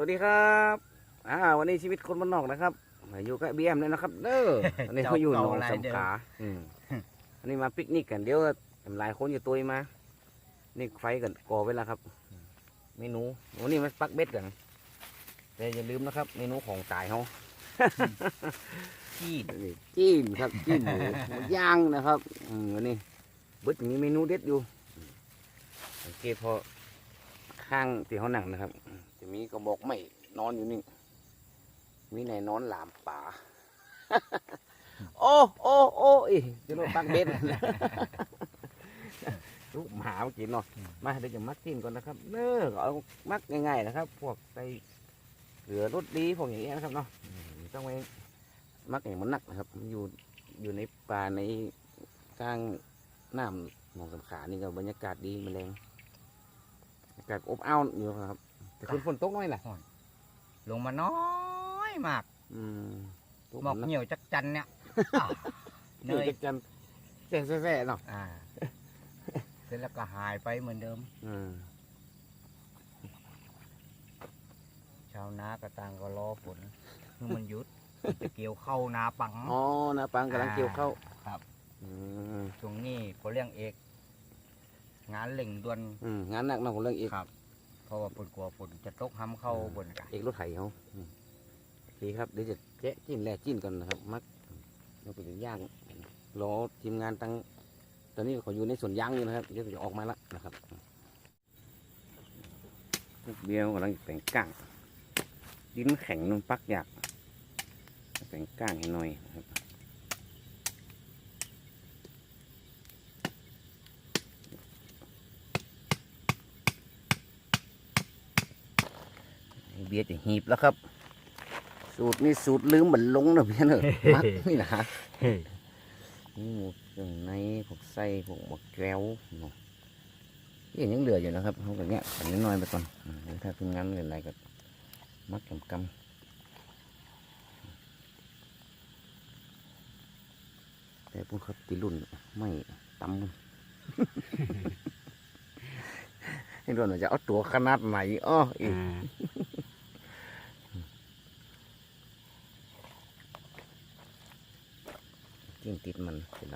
วัสดีครับอ่าวันนี้ชีวิตคนบ้านนอกนะครับมาอยู่กับบีเอ็มเลยนะครับ เด้อวันนี้เขาอยู่หนองสำขาอืมอันนี้มาปิกนิกกันเดี๋ยวทำลายคนอยู่ตัวมา นี่ไฟกันก่อไว้แล้วครับเมนูวันนี้มาปักเบ็ดกันแต่อย่าลืมนะครับ เมนูของตายเขาขี้นี่จิ้มครับจิ้มหมูหมูย่างนะครับอืมวันนี้เบิดมีเมนูเด็ดอยู่สังเกตพอข้างที่เขาหนังนะครับจะ มีกระบอกไม้นอนอยู่นี่มีไหนนอนหลามป่า โอ้โอ้โอ้อีจะโดนปักเบ็ดลูกหมาเมื่อกี้เนาะมาเดี๋ยวจะมักกินก่อนนะครับ เน้อเอามักง่ายๆนะครับ พวกใส่เหลือรสดีพวกอย่างเงี้ยนะครับเนาะอืมต้องไปมักอย่างมันหนักนะครับ อยู่อยู่ในป่าในกลางน้ำหนองสำขานี่ก็บรรยากาศดีแมลงอากาศอบอ้าวอยู่ครับ แต่คุณฝนตกน้อยแหละลงมาน้อยมากอืมตกหมอกนะเหี่ยวจักจันเนี่ยอะเนเหนื่อยยจันแซ่แซ่ๆเนาะอ่าเสร็จแล้วก็หายไปเหมือนเดิมอืมชาวนาก็ต่างก็รอฝนเมื่อมันหยุดมันจะเกี่ยวเข้านาปังอ๋อนะปังกำลังเกี่ยวเข้าวครับอืมช่วงนี้เขาเลี้ยงเอก งานเล่งด่วนอืมงานหนักเนาะของเรื่องอีกครับ เพราะว่าฝนกลัวฝนจะตกห้ำเข้าบนกัน เอกรถไถเขาอืมโอเคครับเดี๋ยวจะแจ๊ะจิ้นแล่จิ้นกันนะครับ มักเราไปย่างรอทีมงานตั้งตอนนี้เขาอยู่ในสวนยางอยู่นะครับเดี๋ยวจะออกมาแล้วนะครับเบียวกำลังแต่งก้างดินแข็งนุ่นปักอยากแต่งก้างให้หน่อยนะครับ เบียร์จะหีบแล้วครับ สูตรนี้สูตรลืมบันลงนะเบียร์เนอะมักนี่นะนี่หมูเครื่องในพวกไส้พวกมะแก้วเนาะที่ยังเหลืออยู่นะครับเขาก็เนี้ยขันน้อยๆไปก่อนอืมถ้าทีมงานเหลืออะไรก็มัดกำกำแต่พวกเขาตีรุ่นไม่ตำให้รุ่นว่าจะเอาตัวขนาดไหนอ้ออีก จิ้มติดมันสีด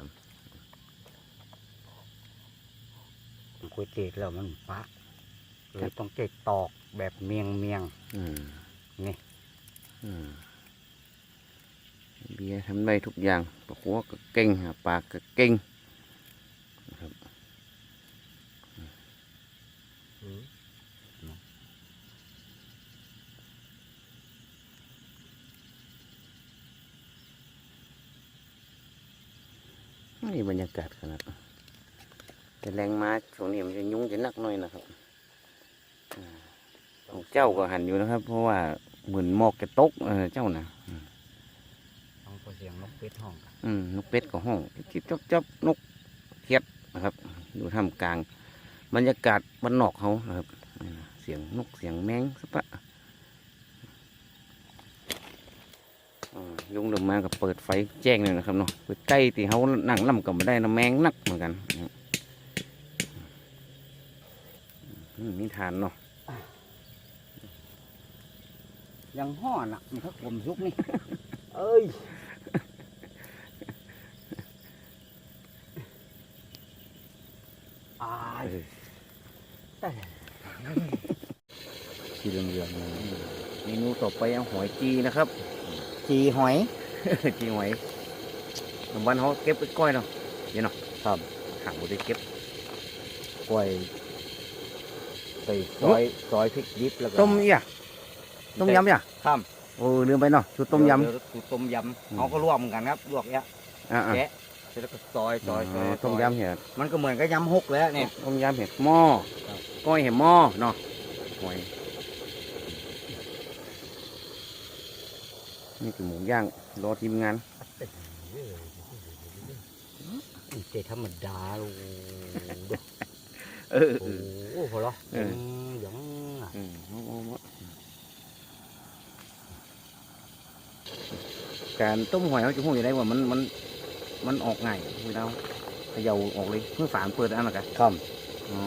ก๋วยเตี๋ยวแล้วมันฟ้าเลยต้องเกกตอกแบบเมียงเมียงำอืมนี่อืมเบียร์ทำได้ทุกอย่างปลาหัวก็เก่งหาปลาก็เก่งนะครับ นี่บรรยากาศขนาดนั้นแต่แรงมาช่วงนี้มันจะยุ่งจะหนักหน่อยนะครับอ่าของเจ้าก็หันอยู่นะครับ เพราะว่าเหมือนหมอกจะตกเออเจ้านะต้องเสียงนกเป็ดห้องอืมนกเป็ดก็ห้องจิบจับจับนกเทียดนะครับอยู่ท่ามกลาง บรรยากาศบ้านนอกเขานะครับนี่นะเสียงนกเสียงแมงสะปะอ่ายุงเดิมมาก็เปิดไฟแจ้งเลยนะครับเนาะไปใกล้ที่เขานั่งล่ำก็ไม่ได้นะแมงนักเหมือนกันนะครับอืมนิทานเนาะ ยังห่อน่ะมันก็กลมซุกนี่ เอ้ยอายสีเหลืองๆเลยเมนูต่อไปเอาหอยจีนะครับ จีหอย จีหอยน้ำวันเขาเก็บไปก้อยเนาะเดี๋ยวเนาะครับหางบุได้เก็บกล้วยใส่ซอยซอยพริกดิบแล้วก็ต้มอีอะ ต้มยำอะครับโอ้ลืมไปเนาะชุดต้มยเดี๋วสูตรต้มยอืมำเขาก็รวมกันครับลวกเนี้ยำอ่าๆแกะเสร็จแล้วก็ซอยซอยซอยต้มซอยยำเห็ดมันก็เหมือนกับยำฮกแล้วเนี่ยต้มยำเห็ดหม้อครับก้อยเห็ดหม้อเนาะหอยนี่คือหมูย่างรอทีมงานเจธรรมดาลูกเออโอ้โหพอเหรอเออมหยังอะ อืมเอาเอาเอา การต้มหอยเขาจะพูดยังไงว่ามันมันมันออกง่ายเวลาเขย่าออกเลยเพื่อฝานเปิดอันนั้นกันครับอ๋อ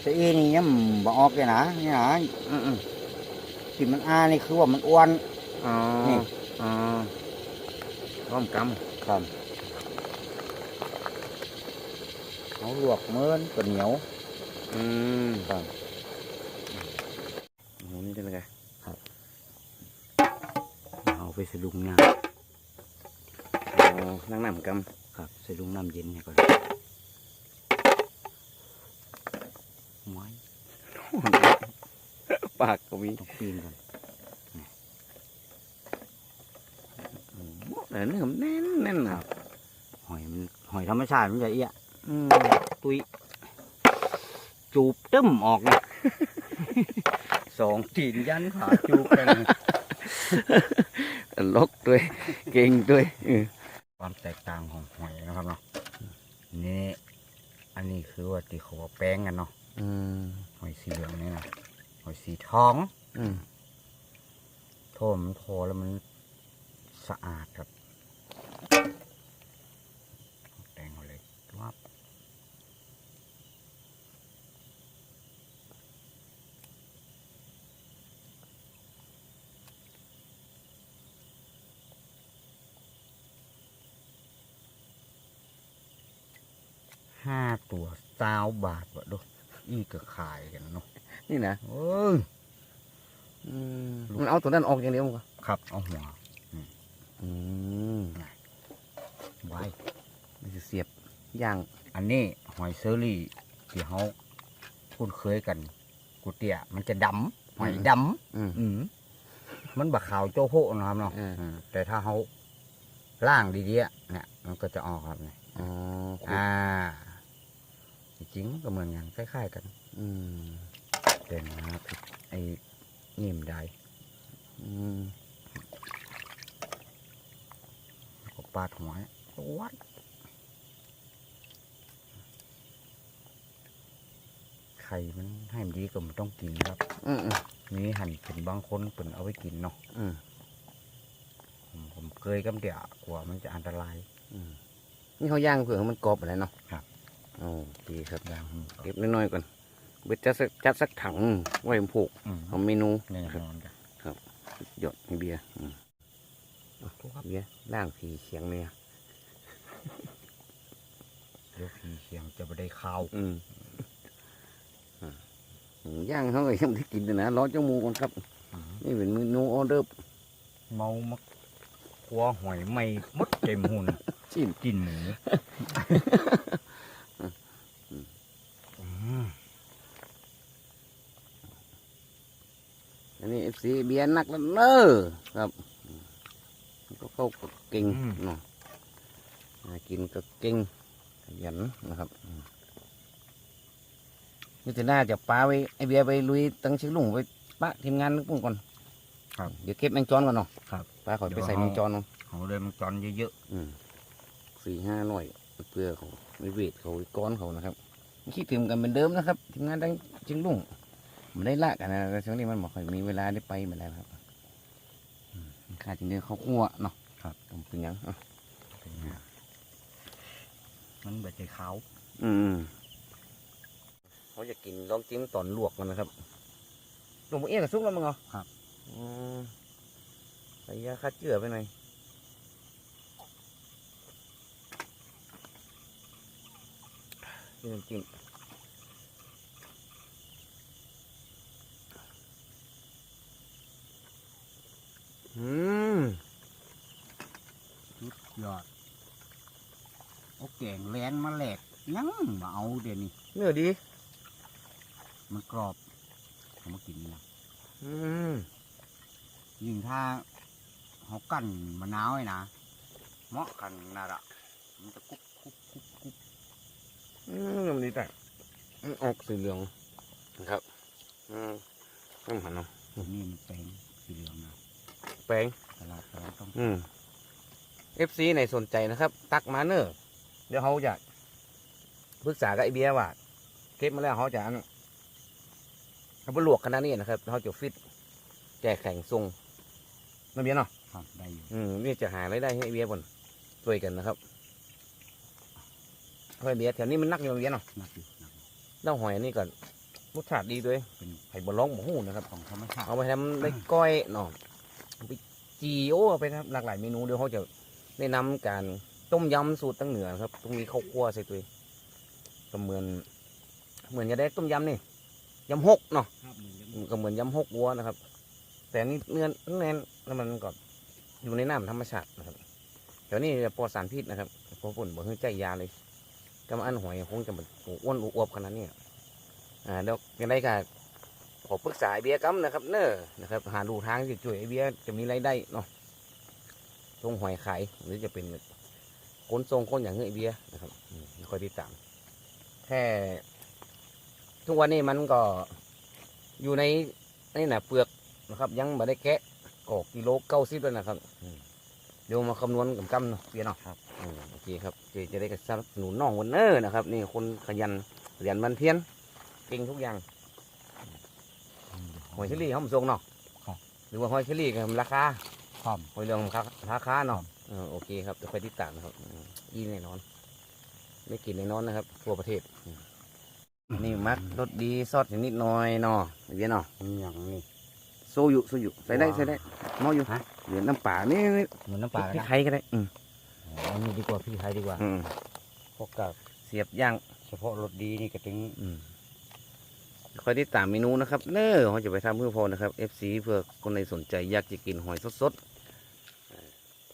แต่อีนี่ยังบ่ออกเลยนะนี่นะอืมอืมที่มันอ้านี่คือว่ามันอ้วนอ๋อนี่อ๋อพร้อมกครับเขาลวกเมินก็เหนียวำอืมครับ โอ้โหนี่ได้เลยไง เอา ไปใส่ลุงน้อ๋อนั่งน้ำกำครับใส่ลุงน้ำเย็นให้ก่อนไว้ำปากก็มีต้องปีนก่อนแต่เนื้อมันแน่นแน่นนะหอยมันหอยธรรมชาติมันจะเอี้ยอืมตุยจูบตึ้มออกเลยสองตีนยันขาจูบกันต ลกด้วย เก่งด้วยเออความแตกต่างของหอยนะครับเนาะนี่อันนี้คือว่าที่เขาว่าแป้งกันเนาะอืมหอยสีเหลืองนี่นะหอยสีทองอืมโทมนโทแล้วมันสะอาดครับแตงเขาเลยวับห้าตัวสาวบาทวะดูอีก็ขายกันเนาะนี่นะเอ้ยอืมมันเอาตัวนั้นออกอย่างเดียวมั้งก็ครับ เอาหัวอืมไว้มันจะเสียบย่าง อันนี้หอยเซอรี่ที่เขาคุ้นเคยกัน กุเตียมันจะดำหอยดอืมำอืมมันบะขาวโจโพะนะครับเนาะอืมอืมแต่ถ้าเขาล่างดีๆอะเนี่ย มันก็จะออกครับเนี่ยอ๋อขุดอ่า จริงๆก็เหมือนกันคล้ายๆกัน อืมเด่นนะครับไอ้นิ่มได้อืมแล้วก็ปาดหัววัดไข่มันให้มันดีก็มันต้องกินครับอืมอืมมีหั่นเป็นบางคนเป็นเอาไว้กินเนาะอืมผมผมเคยกำเดียกลัวมันจะอันตราย อืมนี่เขาย่างเผื่อให้มันกรอบอะไรเนาะครับ โอ้ดีครับอย่างเก็บน้อยๆก่อนเบ็ดจัดสักจัดสักถังไว้ผูกอืมทำเมนูแน่ครับนอนจ้ะหยดให้เบียร์อืมเอาเบียร์ล่างผีเขียงเนี่ยเดี๋ยวพี่เสียงจะไม่ได้ข้าวอืมอ่าย่างเขาก็ยังไม่ได้กินเลยนะร้อนจมูกก่อนครับนี่เป็นเมนูออเดอร์เมามักขัวหอยไม่มดเต็มหุ่นชิ้นกินหมูอืม อันนี้เอฟ ซีเบียร์นักแล้วเนอครับอืมก็เข้าก็เก่งเนาะหากินก็เก่งขยันนะครับอืมนี่จะน่าจะปาไว้ไอเบียร์ไปลุยตั้งชื่อลุงไปปะทีมงานนึกปุ่นก่อนครับเดี๋ยวเก็บแมงจอนก่อนเนาะครับปลาขอยไปใส่แมงจอนเนาะเขาเลยมันจอนเยอะอืมสี่ห้าหน่อยเพื่อเขาไม่เวทเขาไว้ก้อนเขานะครับคิดถึงกันเหมือนเดิมนะครับทีมงานดังจึงลุง มันได้ละกันนะแต่ช่วงนี้มันบอกค่อยมีเวลาได้ไปเหมือนแล้วครับอืมข้าจึงเดินเข้าครัวเนาะครับผมเป็นหยังอะๆเป็นไงมันแบบใจขาวอืมเขาจะกินลองจิ้มตอนลวกมันนะครับลงมาเอี้ยกับซุปแล้วมึงเหรอครับอืมใส่ยาฆ่าเชื้อไปหน่อยจิ้มน้ำจิ้ม อืมสุดยอดโอแกงแลนมาแหลกยังมาเอาเดี๋ยวนี้เนื้อดี มันกรอบเอามากินนะอืมยิ่งถ้าเขากั้นมะนาวไว้นะเหมาะกันน่ะละมันจะกุ๊บกุ๊บกุ๊บกุ๊บอืมมันดีแต่มันออกสีเหลืองนะครับ อืมต้องหันเนาะนี่มันแปลงสีเหลืองนะ แปลงตลาดตลาดต้องอืม FC ไหนสนใจนะครับ ตักมาเนอะเดี๋ยวเขาจะปรึกษากับไอเบียร์ว่าเก็บมาแล้วเขาจะอันเขาไปลวกขนาดนี้นะครับเขาจะฟิตแจกแข่งทรงนั่นเบียร์เนาะครับได้อยู่อืมนี่จะหารายได้ให้ไอเบียร์บนช่วยกันนะครับเพราะไอเบียร์แถวนี้มันนักอยู่ไอเบียร์เนาะนักอยู่นักอยู่เล่าหอยอันนี่ก่อนรสชาติดีด้วยเป็นไผ่บะล้องหมูหูนะครับ ของธรรมชาติเอาไปทำได้ก้อยเนาะเอา ไปจีโอ้เอาไปทำหลากหลายเมนูเดี๋ยวเขาจะแนะนำการต้มยำสูตรตั้งเหนือครับต้องมีข้าวคั่วใส่ตัวก็เหมือน เหมือนจะได้ต้มยำนี่ยำหกเนาะครับเหมือนกันก็เหมือนยำหกวัวนะครับ แต่นี่เนื้อแน่นแล้วมันก็อยู่ในน้ำธรรมชาตินะครับเดี๋ยวนี้จะปลอดสารพิษนะครับเพราะผลบอกให้ใจยาเลยก็มาอันหอยคงจะแบบอ้วนอวบขนาดนี้อะอ่าเดี๋ยวยังไงก็ ขอปรึกษาไอเบียกัมนะครับ เน้อนะครับ หาดูทางที่ช่วยไอเบียจะมีรายได้เนาะทรงหอยขายหรือจะเป็นคนทรงคนอย่างเงี้ยไอเบียนะครับอืมคอยติดตามแค่ทุกวันนี้มันก็อยู่ในนี่นะเปลือกนะครับ ยังไม่ได้แกะก็กิโลเก้าสิบแล้วนะครับอืมเดี๋ยวมาคำนวณกับกำเนาะเปียเนาะครับอืมโอเคครับจะจะได้กระสนับสนุนน้องวันเนอร์นะครับ นี่คนขยันขยันบันเพียนเก่งทุกอย่าง หอยเชอรี่เขาไม่ส่งเนาะครับ หรือว่าหอยเชอรี่กับราคาครับ หอยเรื่องของราคาเนาะเออโอเคครับเดี๋ยวไปติดตามนะครับอืมยีแน่นอนได้กินแน่นอนนะครับ ทั่วประเทศอืมนี่มักรสดีซอสนิดหน่อยเนาะไอเบียเนาะมีอย่างนี้ โซยุโซยุใส่ได้ว้าวใส่ได้หมออยู่ฮะเหลือน้ำป่านี่นี่เหมือนน้ำปลาพริกนะไทยก็ได้อืมอันนี้ดีกว่าพี่ไทยดีกว่าอืมเพราะกับเสียบย่างเฉพาะรสดีนี่ก็ถึงอืม คอยติดตามเมนูนะครับเน้อเขาจะไปทำเพื่อพอนะครับ FC เพื่อคนในสนใจอยากจะกินหอยสดๆเอ่อ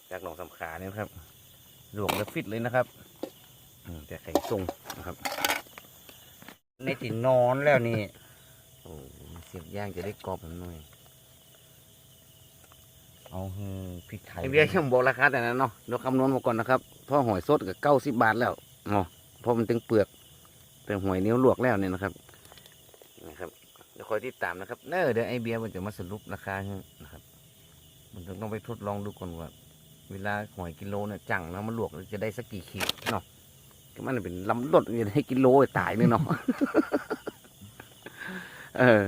จากหนองสำขาเนี่ยครับหลวงและฟิตเลยนะครับแต่ไข่ทรงนะครับ ในตินอนแล้วนี่โอ้เสียบย่างจะได้กรอบหน่อยเอาฮือพริกไทยไอเบียร์ยังบอกราคาแต่นั้นเนาะเดี๋ยวคำนวณมาก่อนนะครับเพราะหอยสดกับเก้าสิบบาทแล้วเนาะเพราะมันตึงเปลือก แต่หอยเนี้ยวลวกแล้วเนี่ยนะครับ นะครับเดี๋ยวคอยติดตามนะครับเน้อเดี๋ยวไอเบียร์มันจะมาสรุปราคาให้นะครับ มันต้องไปทดลองดูก่อนว่า เวลาหอยกิโลเนี่ยจังแล้วมันลวกจะได้สักกี่ขีดเนาะก็มันเป็นลำดดจะได้กิโลตายเนี่ยเนาะเออ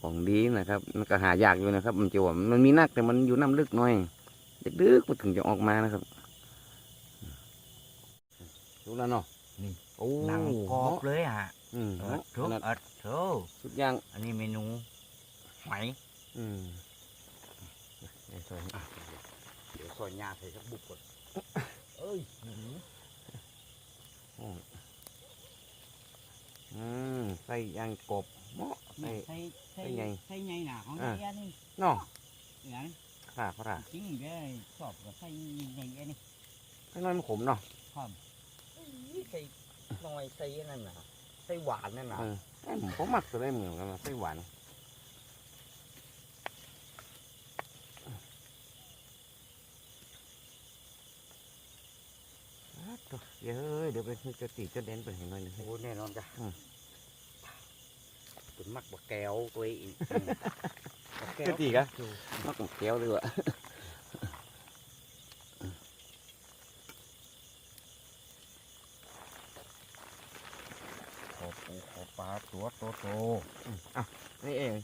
ของดีนะครับมันก็หายากอยู่นะครับ มันจะว่ามันมีนักแต่มันอยู่น้ำลึกหน่อยดึกๆมันถึงจะออกมานะครับรู้แล้วเนาะนี่โอ้หนังกรอบเลยฮะอืมเออเนาะทุกขนาดเออ โธ่สุดย่างอันนี้เมนูหอยอืมเดี๋ยวใส่เดี๋ยวซอยยาใส่สักบุกก่อนเอ้ยหนูอืมใส่ย่างกบเหมาะใส่ ใส่ใส่ใส่ไง ใส่ไงหนาของอ่าไอ้อันนี่เนาะอย่างนั้นค่ะพระราจริงเลยชอบกับใส่ไงอันนี้ให้น้อยมันขมเนาะ ครับใส่หน่อยใส่อันนั่นนะใส่หวานนั่นนะเออเอ้ย ผมมักจะได้เหมือนกันนะไส้หวานอะตัวเดี๋ยวเฮ้ยเดี๋ยวไปจะตีจะเด่นไปเห็นหน่อยหนึงโอ้แน่นอนจ้ะอืมเป็นมักบะแก้วตัวอีกบะแก้จะวตีกะมักของแก้วดีกว่าขอปูขอปลา ตัวโตโตอะนี่เอง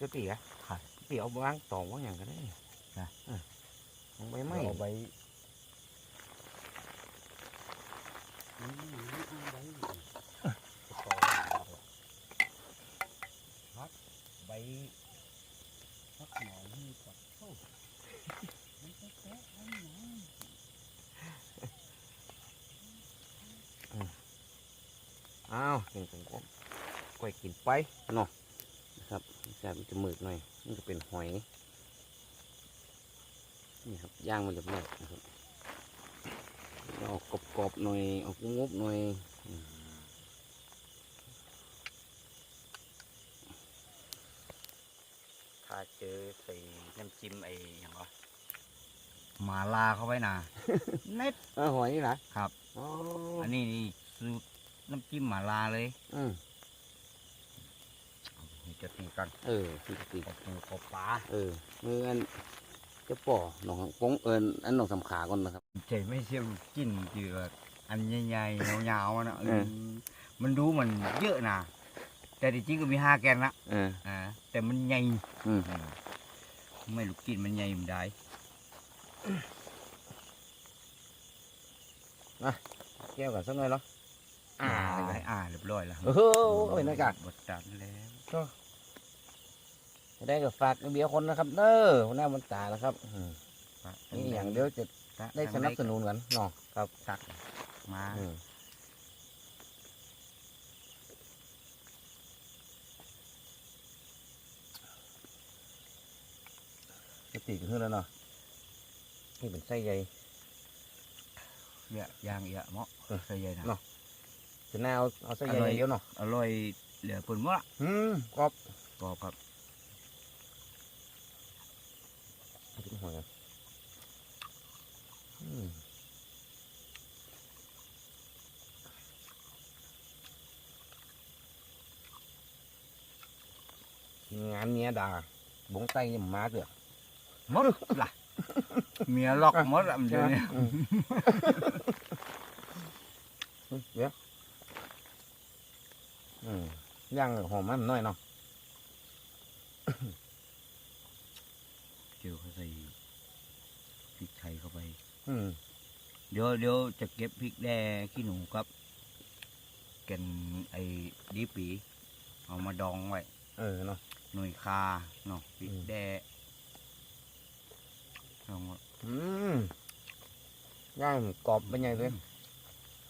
จะตีอะค่ะตีเอาบางตองว่างอย่างกันได้นะเออลงไปไมเอาใบพักใบพักหน่อยนี่ก่อนโอ้มันจะแตะอันไหน อ้าวกินผมก็ก้อยกินไปเนาะนะครับจะมันจะมืดหน่อยนี่ก็เป็นหอยนี่ครับย่างมันจะมืดนะครับเอากรอบๆหน่อยเอากุ้งงบหน่อยอืมถ้าเจอใส่น้ำจิ้มไอ้อย่างก็หมาลาเข้าไว้นะเน็ตเออหอยนี่นะครับอ๋ออันนี้นี่สูตร น้ำจิ้มหมาลาเลยอืมนี่จะตีกันเออสิติกับปูกับปลาเออมืออันเจะป่อหนองปงเอินอันหนองสำขาก่อนนะครับใจไม่เชี่ยวกินจืดอันใหญ่ๆยาวๆนะเออ มันดูมันเยอะนะแต่จริงๆก็มีห้าแกนละเออ อ่าแต่มันใหญ่ อืมอืมไม่รู้กินมันใหญ่มันได้แก้วกันสักหน่อยเหรอ อ่าอ่าอ่าเรียบร้อยแล้วเออเอาไปนะกะบดตันแล้วได้ก็ฝากเบียร์คนนะครับเด้อหัวหน้าบนตานะครับอืมนี่อย่างเดียวจะได้สนับสนุนกันเนาะครับตักมาอืมจะตีกันขึ้นแล้วเนาะนี่เป็นไส้ใยเยอะยางเยอะเหมาะเออใส่ใหญ่นะเนาะ จะน่าเอาเอาไส้ใยอร่อยเยอะเนาะอร่อยเหลือปุ่นว่าอืมกรอบกรอบครับเอาจิ้มหอยกันอืมงานเนี้ยด่าบงไตยังมาเถอะหมดล่ะ เมียล็อกหมดละมันเดี๋ยวนี้อืมอืมเดี๋ยว อืมย่างหอมมันหน่อยเนาะเจอเขาใส่พริกไทยเข้าไป อืมเดี๋ยวเดี๋ยวจะเก็บพริกแด่ขี้หนูกับแกันไอ้ดีปี เอามาดองไว้เออเนาะหน่วยคาเนาะพริกอืมแด่ดองไว้อืมย่างกรอบเป็นไงเลย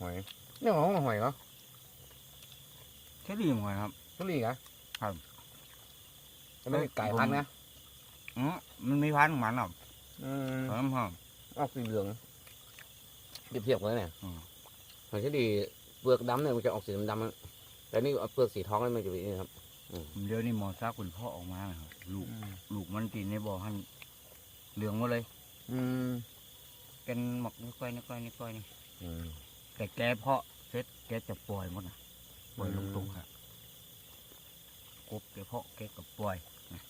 หอยเนี่ยของหอยเหรอแค่ดีมั้งครับ ทุเรียนเหรอครับจะไม่มีไก่พันธุ์นะอืมมันมีพันธุ์ของมันหรอกอืมครับครับออกสีเหลืองเปรียบเทียบกันเนี่ยอืมหอยที่ดีเปลือกดำเนี่ยมันจะออกสีดำๆอะแต่นี่เอาเปลือกสีทองนี่มันจะเป็นอย่างนี้ครับเดี๋ยวนี้หมอซักคุณพ่อออกมาครับลูกลูกมันกินในบ่อหันเหลืองหมดเลย อืมกันหมกนี่ก้อยนี่ก้อยนี่ก้อยนี่อืมแต่แกเพาะเสร็จแกจะปล่อยหมดนะ ปล่อยลงอืมตุกครับกบแกเพาะแกก็ปล่อยนะ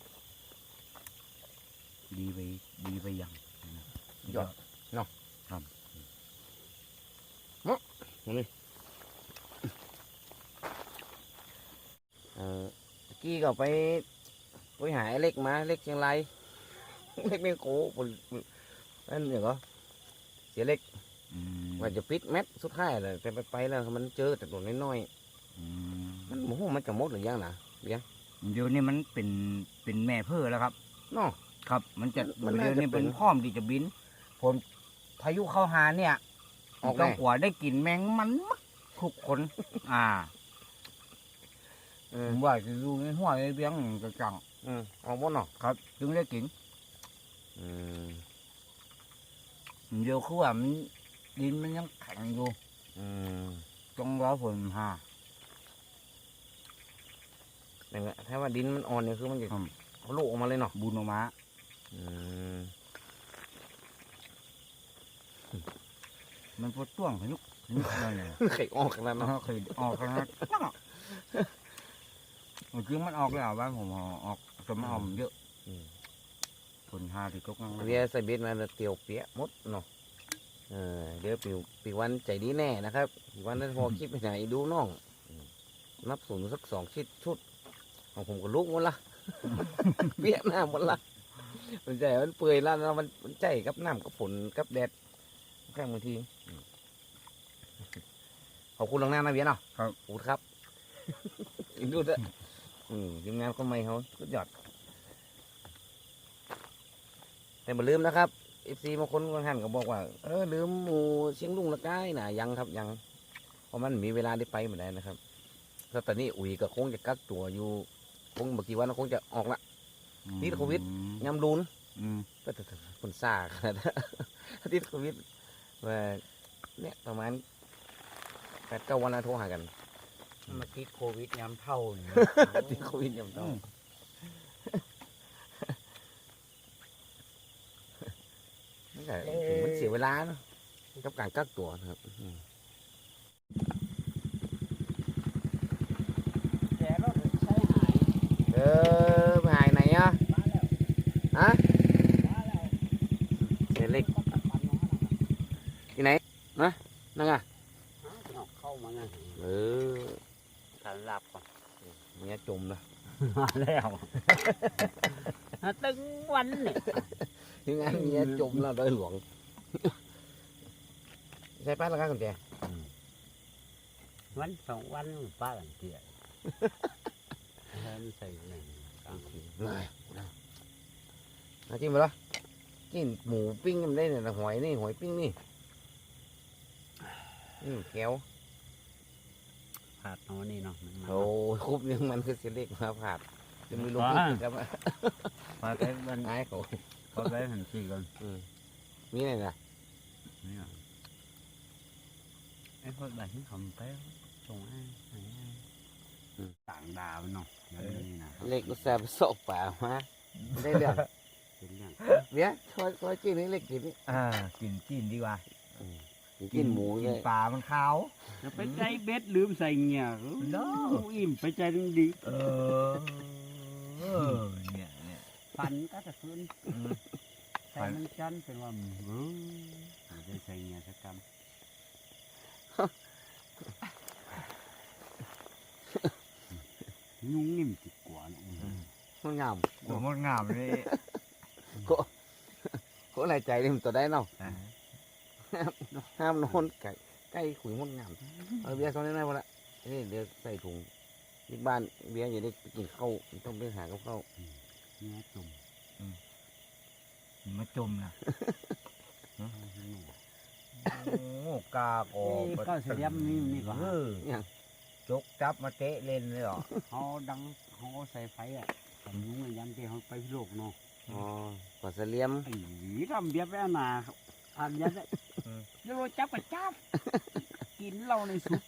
ดีไปดีไปอย่างนะยอดเนาะครับเออเมื่อกี้ก็ไปไปหาไอ้เล็กมาเล็กเชียงรายเล็กไม่โก้ปุ่นนั่นอย่างก็เสียเล็กอืมว่าจะปิดแมทสุดท้ายเลยแต่ไปไปแล้วมันเจอแต่ตัวน้อยอืมๆ มันโอ้โหมันจะหมดหรือยังนะเบี้ยเดี๋ยวนี้มันเป็นเป็นแม่เพื่อแล้วครับเนาะครับ มันจะมันน่าเดี๋ยวนี้จะเป็เป็นนพร้อมที่จะบินผลพายุเข้าหาเนี่ยออกต้องแน่กว่าได้กลินแมงมันมักทุกคน อ่าเอผอมว่าจะดูในห้วยเบี้ยงกระจังอืมออกหมดเนาะครับ จึงได้กินอืมเดี๋ยวคือว่ามันดินมันยังแข็งอยู่ อืมต้องรอฝนมา นั่นแหละถ้าว่าดินมันอ่อนเนี่ยคือมันจะครับเขาลูกออกมาเลยเนาะบุญออกมาอืมมันปวดต้วงพนุกพนุกนั่นเลยไข่ออกขนาดนั้นเนาะเนาะ เคยออกครั้งนั้นเมื่อกี้มันออกแล้วบ้านผมเอาออกสมอมเยอะอืมฝนหาที่ตกนั่งเรียใส่เบ็ดมาแล้วเตียวเปียะหมดเนาะเออเดี๋ยวปีปีวันใจดีแน่นะครับปีวันนั้นพอคลิปไปไหนดูน้องอืมนับศูนย์สักสองชิดชุด ของผมก็ลุกหมดละ เปียะหน้าหมดละมันใจมันเปื่อยแล้วแล้วมันมันใจกับน้ำกับฝนกับแดดข้างบางทีอืมขอบคุณลวงหน้านะเบียร์เนาะครับ ขอบคุณครับ ดูเถอะอืมทีมงานคนใหม่เขาสุดยอด แต่มาลืมนะครับเอฟซีบางคนบางท่านก็บอกว่า เออลืมหมูเชียงลุงละก้ายนะยังครับยัง เพราะมันมีเวลาได้ไปเหมือนกันนะครับแล้วตอนนี้อุ๋ยก็คงจะกักตัวอยู่ค งบางทีวันคงจะออกละ ติดโควิด ยำรูนอืมก็แต่คนซ่าขนาดนั้นติดโควิดว่าเนี่ยประมาณแปดเก้าวันแล้วโทรหากันมาติดโควิดยามเท่านี่ ติดโควิดยำต้องนั่นแหละถึงมันเสียเวลาเนอะกับการกักตัวนะครับอืม แกก็ใช้หาย เออไปหายไหนอะฮะ เสียเล็กที่ไหนนะนั่งอะเข้ามาไงเออการหลับก่อนเมียจมนะมาแล้วตึงวันเนี่ยที่งานเมียจมแล้วโดยหลวงใช่ป้าละกันกุญแจฮวันสองวันป้าหลังเตี้ยแล้วมันใส่แหน่งกลางคืนเลยมาจิ้มไปแล้ว กินหมูปิ้งมันได้เนี่ยนะหอยนี่หอยปิ้งนี่อืมแก้วผาดเอานี่เนาะมันมาโอ้ยคุบยังมันคือเสียเล็กมาผาดจะมีลงว้าพิษครับพอไปมันนายเขาพอไปหันสี่ก่อนอืมมีอะไรนะนี่อะไอ้คนบ้านที่เขาไปส่งไอ้ไอ้ต่างดาวเนาะแล้วนี่นะเล็กก็แซ่บโซกป่ามาได้เรื่อง เป็นเรื่องเบี้ยซอยซอยกินนี่เล็กกินนี่อ่ากินกินดีกว่า กินหมูกิเลนยปลามันขาว จะไปใจเบ็ดลืมใส่เงี้ยเนาะอิ่มไปใจดึงดีเออเออเนี่ยเนี่ยฟันก็จะขึ้นอืมใส่มันจันเป็นว่าเออจะใส่เงี้ยสักกำนุ่งนิ่มจิกกว่าเนอะมันงามโอ้มันงามเลยโคอะไรใจนี่มันตัวได้เนาะอ่าห้ามนอนไก่ใกล้ขุยมันงามเอาเบียร์ซอยได้หมดละนี่เดี๋ยวใส่ถุงที่บ้านเบียร์อย่าได้กินข้าวต้องไปหากับข้าวเนื้อจุ่มมาจมนะเอาให้หนูโอ้กาโกเอ้ยก็เสียมนี่นี่ก็เอออย่างจกจับมาเตะเล่นเลยเหรอเขาดังเขาใส่ไฟอะทำยุ้งยันที่เขาไปพิโลกเนาะ อ๋อปลาเสลียมไอ้ทำเบียบแม่นาครับทานยันได้แล้วเราจับกับจับ กินเหล้าในซุป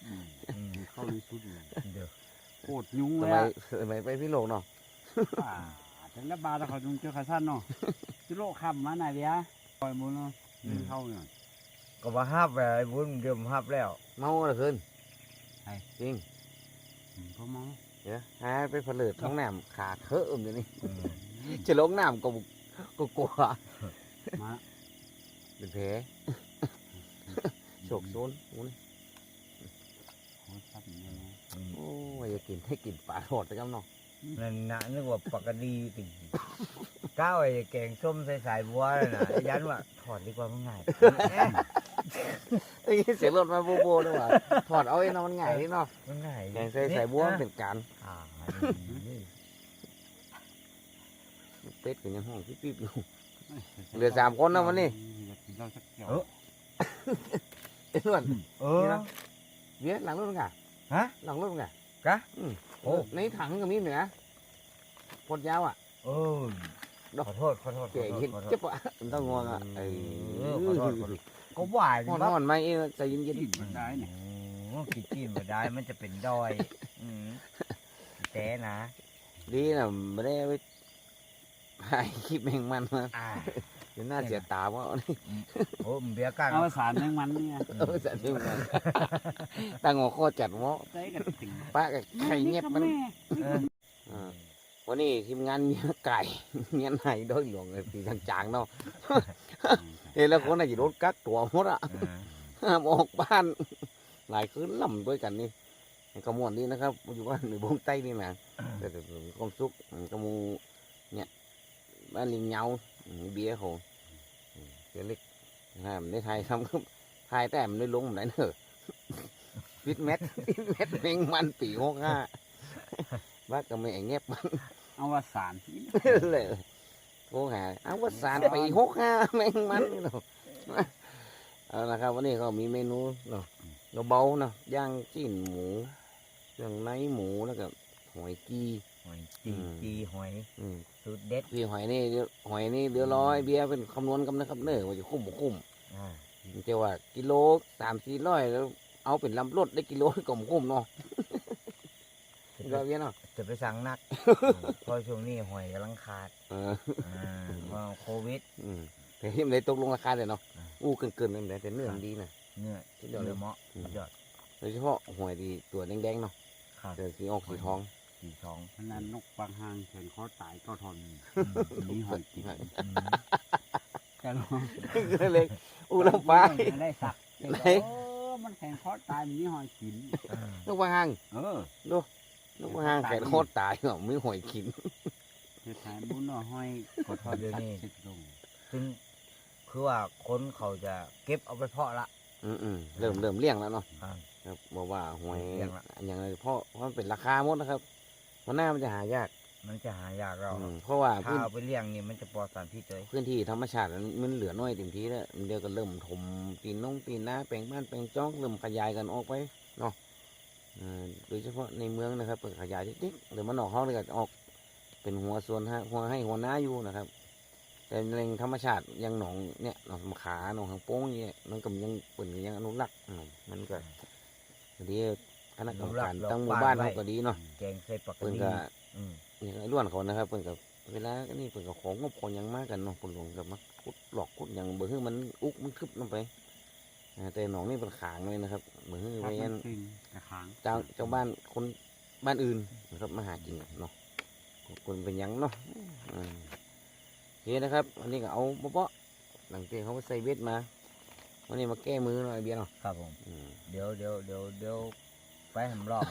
อืมเข้าในซุปเลยเดี๋ยวโคตรยุ้งสเลยมัยอะสมัยไปพี่โลกเนาะป่าถึงแล้วบาแล้วเขาจุงเจอขาสั้นเนาะพิโลกคำมาไหนเบียปล่อยมือเนาะยิงเข้าเนี่ย ก็มาห้าบไปไอ้บุญเดี๋ยวมาห้าบแล้ว เมาเหลือเกินใช่ จริงอืมเพราะเมาเดี๋ยวหาไปผลิตท้องน้ำขาดเถอะเดี๋ยวนี้ อืม จะลงน้ำก็บุก็กลัวมาเป็นแผลโฉกโซนโอ้ยโคตรชัดอย่างเงี้ยนะอืมโอ้ยอย่ากินให้กินปลาหอดไปกันเนาะนั่นนะนึกว่าปกติติก้าวไอ้แกงส้มใส่สายบัวเลยนะไอ้ยันว่าถอดดีกว่ามันง่ายไอ้เสียงรถมาโบโบด้วยว่ะถอดเอาไอ้นอนง่ายนี่เนาะมันง่ายแกงใส่ใส่บัวมันเป็นการ อ่า เป็ดกันยังห้องปิ๊บๆอยู่ เหลือสามคนนะวันนี้ อยากกินเหล้าสักแก้วไอ้ส่วนเออเวียดหลังรถมึงอะฮะ หลังรถมึงอะกะอืมโอ้ ในถังก็มีเหนือพดยาวอะ เออขอโทษขอโทษขอเก๋โทษคิดขอโทษเจ็บอะมันต้องงวงอะไอ้เออขอโทษขอโทษก็ว่าหอนว่าหอนไหมเอ้ยใจเย็นกินมันได้เนี่ยโอ้กินกินมาได้มันจะเป็นดอย อืมแต่นะ ๆดีนะไม่ได้ไป ถ่ายคลิปแมงมันมาอ่าเดี๋ยวหน้าเสียตาว่านี่โอ้มันเบียร์กันเอาสารแมงมันเนี่ยเออจัดที่มันตั้งหัวข้อจัดวะใส่กันถึงป้ากับไข่เงียบมันเอออ่าวันนี้ทีมงานเมียไก่เมียไหนโดยหลวงเลยปีจางๆเนาะเฮ้ยแล้วคนไหนจะโดนกักตัวหมดอะเออห้ามออกบ้านหลายคืนล่ำด้วยกันนี่กระมวลนี่นะครับอยู่บ้านในบงใต้นี่นะแต่แต่ความสุขกระมูเนี่ย บ้านลิงเหงามีเบียร์เขาเบียร์เล็กห้ามในไทยทำครับไทยแต่มันได้ลงไหนเนอะฟิตแมทฟิตแมทเพลงมันปีหกห้าบ้านก็ไม่ไอ้เงียบมันเอาว่าสารเลยโทรหาเอาวัสานปีหกห้าแมงมันนี่เนาะเอาละครับวันนี้ก็มีเมนูเนาะเราเบาๆเนาะย่างจิ้นหมูเครื่องในหมูแล้วก็หอยกี หอยจีอืมจีหอยอืมสูตรเด็ดพี่หอยนี่เดี๋ยวหอยนี่เดือร้อยเบียร์เป็นคำนวณกันนะครับเนอะว่าจะคุ้มบ่คุ้มอ่ามันจะว่ากิโลสามสี่ร้อยแล้ว เอาเป็นลำรถได้กิโลก็บ่คุ้มเนาะจะก็ไปเบี้ยเนาะจะไปสั่งนักเพราะช่วงนี้หอยกำลังขาดเอออ่าเพราะโควิด อืมแต่ที่มันได้ตกลงราคาเลยเนาะอ่า อู้เกินๆนั่นแหละแต่เนื้อมันดีนะ เนื้อสุดยอดเลย เนื้อเหมาะอืมสุดยอดโดยเฉพาะหอยดีตัวแดงๆเนาะขาดแต่สีออกสีทอง สีทองขนาดนกบางหางแขนคอตายก็ทนอืมมีหอยกินอืมแต่เราก็เลยอู้ลำไปไม่ได้สักไหนโอ้มันแขนคอตายมันมีหอยกินอ่าลูกวางหางเออลูกวางหางแขนโคตรตายเหรอไม่หอยขินเฮ็ดให้บุญเอาหอยกดทอดสักสิบลงซึ่งคือว่าคนเขาจะเก็บเอาไปเพาะละอืมอืมเริ่มเริ่มเลี้ยงแล้วเนาะอ่าครับบอกว่าหวยเลี้ยงละอย่างไรเพราะเพราะมันเป็นราคาหมดนะครับ วันหน้ามันจะหายากมันจะหายากเราอืมเพราะว่าถ้าพื้นเอาไปเลี้ยงนี่มันจะปลอดสารพิษเลยพื้นที่ธรรมชาติมันมันเหลือน้อยเต็มทีแล้วมันเดียวก็เริ่มถมปีนน้องปีนนาแปลงบ้านแปลงจ้องเริ่มขยายกันออกไปเนาะอ่าโดยเฉพาะในเมืองนะครับเปิดขยายเล็กๆหรือมันออกห้องเลยก็ออก เป็นหัวส่วนฮะหัวให้หัวหน้าอยู่นะครับ แต่ในธรรมชาติอยังหนองเนี่ยหนองสำขาหนองหางโป้งเนี่ยมันก็ยังเปิดยังอนุรักษ์อืมมันก็ดี คณะกรรมการตั้งหมู่บ้านเขาก็ดีเนาะแกงใส่ปลากระเปิ่นดิ่ก็งอืมอย่างไอ้ล้วนเขานะครับเปิ่นกับเวลาก็นี่เปิ่นกับของงบของหยังมากกันเนาะเปิ่นหลงกับมาขุดหลอกขุดอย่างเบื่อฮื้อมันอุกมันทึบลงไปอ่าแต่หนองนี่เป็นขางเลยนะครับเบื่อฮื้อครัไว้บงั้นมัน จริงกระขางเจ้าเจ้าบ้านคนบ้านอื่นนะครับมาหากินกันเนาะคนเป็นหยังเนาะอืมโอเคนะครับวันนี้ก็เอาเปาะๆหลังจากเขาไปใส่เบ็ดมาวันนี้มาแก้มือหน่อยเบียร์เนาะครับผม อืมเดี๋ยวเดี๋ยวเดี๋ยวเดี๋ยว ไปหำรอบ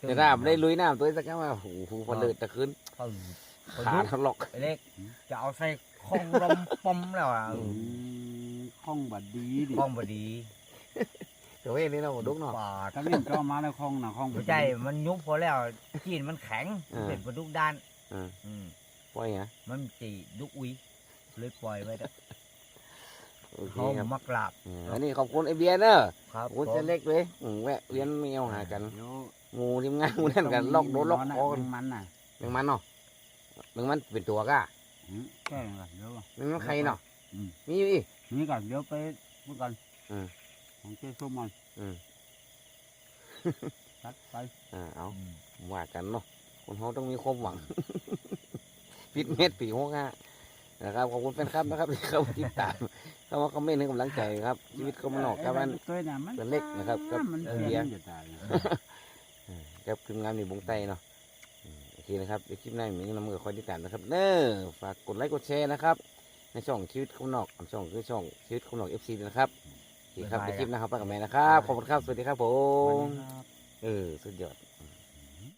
แต่ถ้าไม่ได้ลุยน้ำตัวนี้สักครั้งว่าโอ้โหพอเลิดตะคืนเขาเขาขายุดทะลอกไอ้เล็กจะเอาใส่ข้องลมปอมแล้วอะอืมข้องบัดดีดิข้องบดีเดี๋ยวเว้ยนี่เราดุกเนาะปาดถ้าเลี้ยงก็เอามาแล้วข้องนะข้องบัไม่ดดีใช่มันยุบพอแล้วจีนมันแข็งอ่าเป็นปลาดุกด้านอ่าอืมปล่อยฮะมันจีดุกอุยเลยปล่อยไว้เด้อ โอเคเขาครับมักลาบ อ่าอันนี้ขอบคุณไอเบียร์เนอะครับขอบคุณเส้นเล็กเลยอืมแวะเวียนเมียวหากันเดี๋ยวหมูทีมงานหมูนั่นกันลอกโดนลอกคอกันแมงมันน่ะแมงมันเนาะแมงมันเป็นตัวก้าอืมแกล้งก่อนเดี๋ยว แมงมันใครเนาะอืม มีอยู่อีก นี่ก่อนเดี๋ยวไปพูดกันอืมของเจ้ส้มมันอืม ตัดไปอ่าเอาอืมว่ากันเนาะคนเขาต้องมีความหวังปิดเม็ดปีหกห้า นะครับขอบคุณแฟนคลับนะครับที่เข้ามาติดตามเข้ามาคอมเมนต์ให้กำลังใจครับ ชีวิตเขามันออกครับมันตัวน่ะมันตัวเล็กนะครับกับมันเออเสีเบียยร์งจะตายครับทีมงานมีบงไตเนาะอืมโอเคนะครับเดี๋ยวคลิปหน้ามีน้ำมือคอยติดตามนะครับ เน้อฝากกดไลค์กดแชร์นะครับ ในช่องชีวิตคนนอกช่องคือช่องชีวิตคนนอกเอฟซีนะครับโอเคครับในคลิปหนะครับไปกับแม่นะครับขอบคุณครับสวัสดีครับผมเออสุดยอด